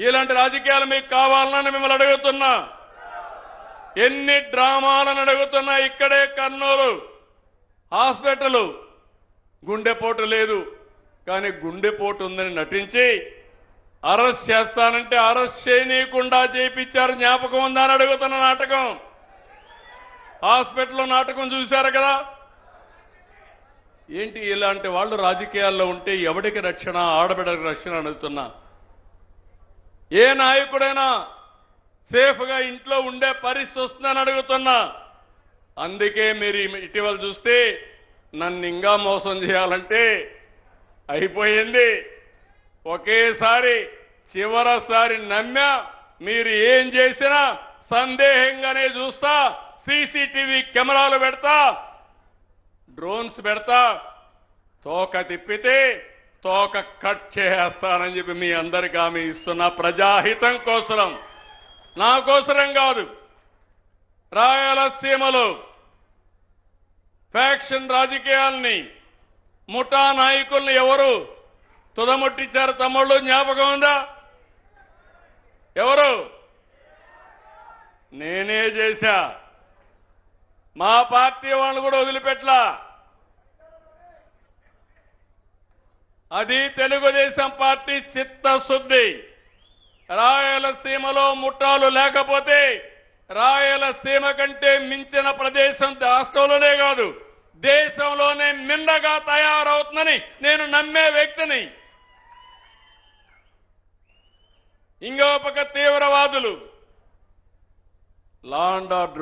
ఇలాంటి రాజకీయాలు మీకు కావాలని మిమ్మల్ని అడుగుతున్నా. ఎన్ని డ్రామాలను అడుగుతున్నా ఇక్కడే కర్నూలు. హాస్పిటల్. గుండెపోటు లేదు. కానీ గుండెపోటు ఉందని నటించి అరెస్ట్ చేస్తానంటే అరెస్ట్ చేయనీయకుండా చేయించారు జ్ఞాపకం ఉందా అని అడుగుతున్న నాటకం. హాస్పిటల్లో నాటకం చూశారు కదా. ఏంటి ఇలాంటి వాళ్ళు రాజకీయాల్లో ఉంటే ఎవడికి రక్షణ ఆడబిడ్డకి రక్షణ అడుగుతున్నా? ఏ నాయకుడైనా సేఫ్గా ఇంట్లో ఉండే పరిస్థితి వస్తుందని అడుగుతున్నా. అందుకే మీరు ఇటీవల చూస్తే నన్ను ఇంకా మోసం చేయాలంటే అయిపోయింది. ఒకేసారి చివరసారి నమ్మా మీరు ఏం చేసినా సందేహంగానే చూస్తా సీసీటీవీ కెమెరాలు పెడతా డ్రోన్స్ పెడతా తోక తిప్పితే తోక కట్ చేస్తానని చెప్పి మీ అందరికీ ఆమె ఇస్తున్న. ప్రజాహితం కోసరం. నా కోసరం కాదు. రాయలసీమలో ఫ్యాక్షన్ రాజకీయాల్ని ముఠా నాయకుల్ని ఎవరు తుదముట్టించారు తమ్ముళ్ళు? జ్ఞాపకం ఉందా? ఎవరు? నేనే చేశా. మా పార్టీ వాళ్ళు కూడా వదిలిపెట్లా అది తెలుగుదేశం పార్టీ చిత్తశుద్ధి. రాయలసీమలో ముఠాలు లేకపోతే రాయలసీమ కంటే మించిన ప్రదేశం రాష్ట్రంలోనే కాదు దేశంలోనే మిన్నగా తయారవుతుందని నేను నమ్మే వ్యక్తిని. ఇంకో పక్క తీవ్రవాదులు లాండ్ ఆర్డర్